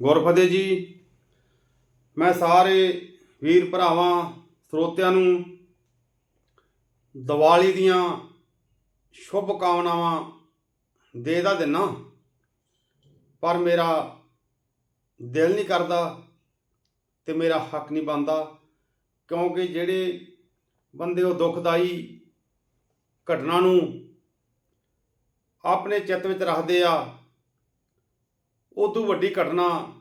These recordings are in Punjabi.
ਗੁਰਫਤਿਹ ਜੀ। ਮੈਂ ਸਾਰੇ ਵੀਰ ਭਰਾਵਾਂ, ਸਰੋਤਿਆਂ ਨੂੰ ਦੀਵਾਲੀ ਦੀਆਂ ਸ਼ੁਭ ਕਾਮਨਾਵਾਂ ਦੇ ਦਾ ਦਿਨਾ। ਪਰ ਮੇਰਾ ਦਿਲ ਨਹੀਂ ਕਰਦਾ ਤੇ ਮੇਰਾ ਹੱਕ ਨਹੀਂ ਬਣਦਾ, ਕਿਉਂਕਿ ਜਿਹੜੇ ਬੰਦੇ ਉਹ ਦੁਖਦਾਈ ਘਟਨਾ ਨੂੰ ਆਪਣੇ ਚਿੱਤ ਵਿੱਚ ਰੱਖਦੇ ਆ ਉਹ ਤੋਂ ਵੱਡੀ ਘਟਨਾ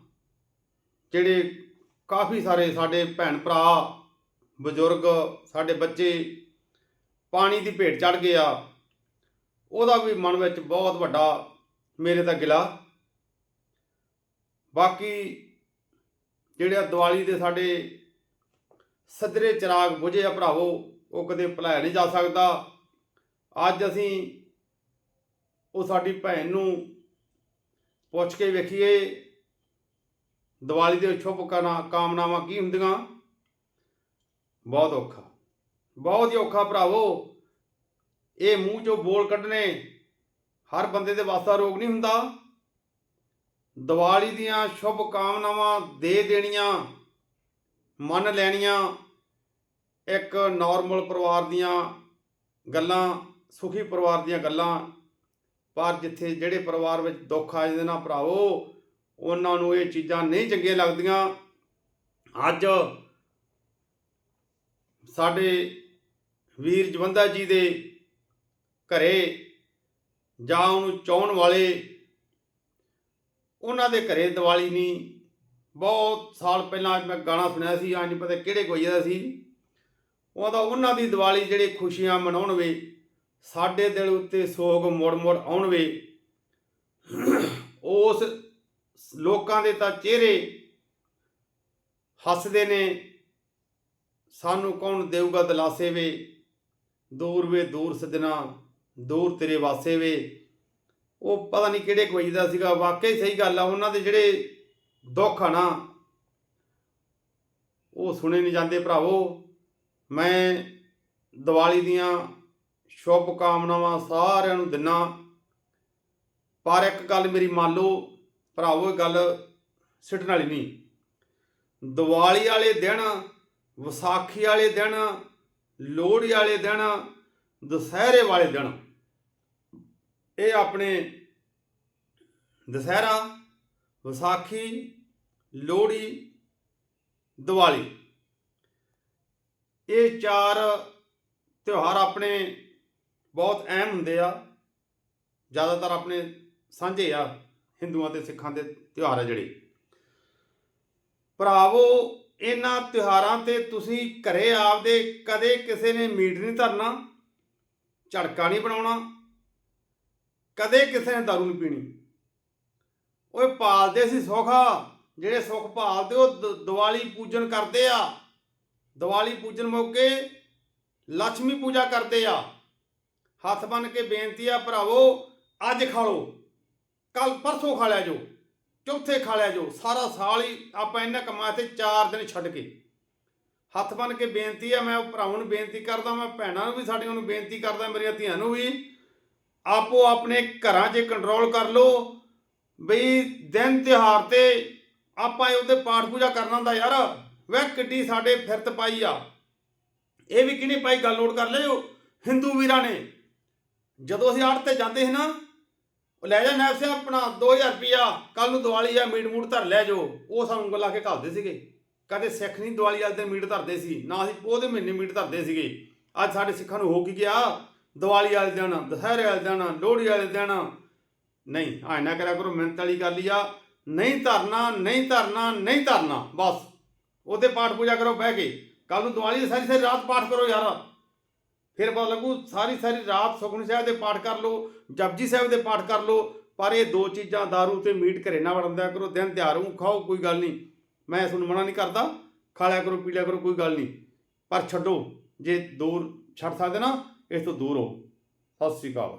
ਜਿਹੜੇ ਕਾਫੀ ਸਾਰੇ ਸਾਡੇ ਭੈਣ ਭਰਾ, ਬਜ਼ੁਰਗ, ਸਾਡੇ ਬੱਚੇ ਪਾਣੀ ਦੀ ਭੇਟ ਚੜ ਗਏ ਆ। ਉਹਦਾ ਵੀ ਮਨ ਵਿੱਚ ਬਹੁਤ ਵੱਡਾ ਮੇਰੇ ਤਾਂ ਗਿਲਾ। ਬਾਕੀ ਜਿਹੜੇ ਆ ਦੀਵਾਲੀ ਦੇ ਸਾਡੇ ਸਦਰੇ ਚਿਰਾਗ ਬੁਝੇ ਆ ਭਰਾਵੋ, ਉਹ ਕਦੇ ਭੁਲਾਇਆ ਨਹੀਂ ਜਾ ਸਕਦਾ। ਅੱਜ ਅਸੀਂ ਉਹ ਸਾਡੀ ਭੈਣ ਨੂੰ ਪੁੱਛ ਕੇ ਵੇਖੀਏ, ਦੀਵਾਲੀ ਦੇ ਸ਼ੁਭ ਕਾਨਾ ਕਾਮਨਾਵਾਂ ਕੀ ਹੁੰਦੀਆਂ? ਬਹੁਤ ਔਖਾ। ਬਹੁਤ ਹੀ ਔਖਾ ਭਰਾਵੋ, ਇਹ ਮੂੰਹ ਚੋਂ ਬੋਲ ਕੱਢਣੇ ਹਰ ਬੰਦੇ ਦੇ ਵਾਸਤਾ ਰੋਗ ਨਹੀਂ ਹੁੰਦਾ। ਦੀਵਾਲੀ ਦੀਆਂ ਸ਼ੁਭ ਕਾਮਨਾਵਾਂ ਦੇ ਦੇਣੀਆਂ, ਮੰਨ ਲੈਣੀਆਂ, ਇੱਕ ਨਾਰਮਲ ਪਰਿਵਾਰ ਦੀਆਂ ਗੱਲਾਂ, ਸੁਖੀ ਪਰਿਵਾਰ ਦੀਆਂ ਗੱਲਾਂ ਪਰ ਜਿੱਥੇ ਜਿਹੜੇ ਪਰਿਵਾਰ ਵਿੱਚ ਦੁੱਖ ਆ ਜਾਂਦੇ ਨਾ ਭਰਾਵੋ, ਉਹਨਾਂ ਨੂੰ ਇਹ ਚੀਜ਼ਾਂ ਨਹੀਂ ਚੰਗੀਆਂ ਲੱਗਦੀਆਂ। ਅੱਜ ਸਾਡੇ ਵੀਰ ਜਵੰਦਾ ਜੀ ਦੇ ਘਰੇ ਜਾਂ ਉਹਨੂੰ ਚਾਹਣ ਵਾਲੇ, ਉਹਨਾਂ ਦੇ ਘਰੇ ਦੀਵਾਲੀ ਨਹੀਂ ਬਹੁਤ ਸਾਲ ਪਹਿਲਾਂ ਮੈਂ ਗਾਣਾ ਸੁਣਿਆ ਸੀ ਅੱਜ ਨਹੀਂ ਪਤਾ ਕਿਹੜੇ ਕੋਈ ਦਾ ਸੀ। ਉਹਦਾ ਉਹਨਾਂ ਦੀ ਦੀਵਾਲੀ ਜਿਹੜੇ ਖੁਸ਼ੀਆਂ ਮਨਾਉਣ ਵੇ ਸਾਡੇ ਦਿਲ ਉੱਤੇ ਸੋਗ ਮੁੜ-ਮੁੜ ਆਉਣ ਵੇ। ਉਸ ਲੋਕਾਂ ਦੇ ਤਾਂ ਚਿਹਰੇ ਹੱਸਦੇ ਨੇ। ਸਾਨੂੰ ਕੌਣ ਦੇਊਗਾ ਦਲਾਸੇ ਵੇ। ਦੂਰ ਵੇ ਦੂਰ ਸਜਣਾ, ਦੂਰ ਤੇਰੇ ਵਾਸੇ ਵੇ। ਉਹ ਪਤਾ ਨਹੀਂ ਕਿਹੜੇ ਕੋਈ ਦਾ ਸੀਗਾ। ਵਾਕਈ ਸਹੀ ਗੱਲ ਆ, ਉਹਨਾਂ ਦੇ ਜਿਹੜੇ ਦੁੱਖ ਆ ਨਾ, ਉਹ ਸੁਣੇ ਨਹੀਂ ਜਾਂਦੇ ਭਰਾਵੋ। ਮੈਂ ਦੀਵਾਲੀ ਦੀਆਂ ਸ਼ੁਭ ਕਾਮਨਾਵਾਂ ਸਾਰਿਆਂ ਨੂੰ ਦਿੰਨਾ। ਪਰ ਇੱਕ ਗੱਲ ਮੇਰੀ ਮੰਨ ਲਓ, ਭਰਾਵੋ, ਇਹ ਗੱਲ ਸਿੱਟਣ ਵਾਲੀ ਨਹੀਂ। ਦੀਵਾਲੀ ਵਾਲੇ ਦਿਨ, ਵਿਸਾਖੀ ਵਾਲੇ ਦਿਨ, ਲੋਹੜੀ ਵਾਲੇ ਦਿਨ, ਦੁਸਹਿਰੇ ਵਾਲੇ ਦਿਨ, ਇਹ ਆਪਣੇ ਦੁਸਹਿਰਾ, ਵਿਸਾਖੀ, ਲੋਹੜੀ, ਦੀਵਾਲੀ। ਇਹ ਚਾਰ ਤਿਉਹਾਰ ਆਪਣੇ ਬਹੁਤ ਅਹਿਮ ਹੁੰਦੇ ਆ। ਜ਼ਿਆਦਾਤਰ ਆਪਣੇ ਸਾਂਝੇ ਆ ਹਿੰਦੂਆਂ ਤੇ ਸਿੱਖਾਂ ਦੇ ਤਿਉਹਾਰ ਆ ਜਿਹੜੇ। ਭਰਾਵੋ, ਇਹਨਾਂ ਤਿਉਹਾਰਾਂ ਤੇ ਤੁਸੀਂ ਘਰੇ ਆਪਦੇ ਕਦੇ ਕਿਸੇ ਨੇ ਮੀਟ ਨਹੀਂ ਧਰਨਾ, ਝੜਕਾ ਨਹੀਂ ਬਣਾਉਣਾ, ਕਦੇ ਕਿਸੇ ਨੇ ਦਾਰੂ ਨਹੀਂ ਪੀਣੀ। ਓਏ ਪਾਲਦੇ ਸੀ ਸੁਖਾ, ਜਿਹੜੇ ਸੁਖ ਭਾਲਦੇ ਉਹ ਦ- ਦੀਵਾਲੀ ਪੂਜਨ ਕਰਦੇ ਆ। ਦੀਵਾਲੀ ਪੂਜਨ ਮੌਕੇ ਲక్ష్ਮੀ ਪੂਜਾ ਕਰਦੇ ਆ। ਹੱਥ ਬੰਨ ਕੇ ਬੇਨਤੀ ਆ ਭਰਾਵੋ, ਅੱਜ ਖਾ ਲਓ। ਕੱਲ ਪਰਸੋਂ ਖਾ ਲਿਆ ਜੋ ਚੌਥੇ ਖਾ ਲਿਆ ਜੋ ਸਾਰਾ ਸਾਲ ਹੀ ਆਪਾਂ ਇਹਨਾਂ ਕੰਮਾਂ ਤੇ 4 ਦਿਨ ਛੱਡ ਕੇ। ਹੱਥ ਬੰਨ ਕੇ ਬੇਨਤੀ ਆ, ਮੈਂ ਭਰਾਵਾਂ ਨੂੰ ਬੇਨਤੀ ਕਰਦਾ ਮੈਂ ਭੈਣਾਂ ਨੂੰ ਵੀ ਸਾਡੀਆਂ ਨੂੰ ਬੇਨਤੀ ਕਰਦਾ, ਮੇਰੀਆਂ ਧੀਆਂ ਨੂੰ ਵੀ। ਆਪੋ ਆਪਣੇ ਘਰਾਂ 'ਚ ਕੰਟਰੋਲ ਕਰ ਲਓ। ਬਈ ਦਿਨ ਤਿਉਹਾਰ ਤੇ ਆਪਾਂ ਇਹ ਉਹਦੇ ਪਾਠ ਪੂਜਾ ਕਰਨਾ ਹੁੰਦਾ ਯਾਰ। ਵੈ ਕਿੱਡੀ ਸਾਡੇ ਫਿਰਤ ਪਾਈ ਆ। ਇਹ ਵੀ ਕਿਹਨੇ ਪਾਈ? ਗੱਲ ਨੋਟ ਕਰ ਲਿਓ। ਹਿੰਦੂ ਵੀਰਾਂ ਨੇ। ਜਦੋਂ ਅਸੀਂ ਆੜ ਤੇ ਜਾਂਦੇ ਸੀ ਨਾ, ਉਹ ਲੈ ਜਾ ਨੈਬ ਸਿੰਘ ਆਪਣਾ 2000 ਰੁਪਿਆ ਕੱਲ ਨੂੰ ਦੀਵਾਲੀ ਆ, ਮੀਟ ਮੂਟ ਧਰ ਲੈ ਜੋ ਉਹ ਸਾਨੂੰ ਉਂਗਲ ਕੇ ਘੱਲਦੇ ਸੀਗੇ। ਕਦੇ ਸਿੱਖ ਨਹੀਂ ਦੀਵਾਲੀ ਵਾਲੇ ਦਿਨ ਮੀਟ ਧਰਦੇ ਸੀ, ਨਾ ਅਸੀਂ ਉਹਦੇ ਮਹੀਨੇ ਮੀਟ ਧਰਦੇ ਸੀਗੇ। ਅੱਜ ਸਾਡੇ ਸਿੱਖਾਂ ਨੂੰ ਹੋ ਕੀ ਗਿਆ? ਦੀਵਾਲੀ ਵਾਲੇ ਦਿਨ, ਦੁਸਹਿਰੇ ਵਾਲੇ ਦਿਨ, ਲੋਹੜੀ ਵਾਲੇ ਦਿਨ। ਨਹੀਂ ਆ ਨਾ ਕਰਿਆ ਕਰੋ, ਮਿਹਨਤ ਵਾਲੀ ਗੱਲ ਹੀ ਆ। ਨਹੀਂ ਧਰਨਾ ਨਹੀਂ ਧਰਨਾ ਨਹੀਂ ਧਰਨਾ, ਬਸ। ਉਹਦੇ ਪਾਠ ਪੂਜਾ ਕਰੋ ਬਹਿ ਕੇ। ਕੱਲ ਨੂੰ ਦੀਵਾਲੀ ਸਾਰੀ ਸਾਰੀ ਰਾਤ ਪਾਠ ਕਰੋ ਯਾਰ। ਫਿਰ ਪਤਾ ਲੱਗੂ ਸਾਰੀ ਸਾਰੀ ਰਾਤ ਸੁਖਮਨੀ ਸਾਹਿਬ ਦੇ ਪਾਠ ਕਰ ਲਓ, ਜਪਜੀ ਸਾਹਿਬ ਦੇ ਪਾਠ ਕਰ ਲਓ, ਪਰ ਇਹ ਦੋ ਚੀਜ਼ਾਂ दारू ਤੇ ਮੀਟ ਘਰੇ ਨਾ ਵੜਨ ਕਰੋ, ਦਿਨ ਤਿਉਹਾਰ ਨੂੰ ਖਾਓ, ਕੋਈ ਗੱਲ ਨਹੀਂ। ਮੈਂ ਇਸ ਨੂੰ ਮਨਾ ਨਹੀਂ ਕਰਦਾ, ਖਾ ਲਿਆ ਕਰੋ, ਪੀ ਲਿਆ ਕਰੋ, ਕੋਈ ਗੱਲ ਨਹੀਂ। ਪਰ ਛੱਡੋ, ਜੇ ਦੂਰ ਛੱਡ ਸਕਦੇ ਨਾ, ਇਸ ਤੋਂ ਦੂਰ ਹੋ ਸਤਿ ਸ੍ਰੀ ਅਕਾਲ।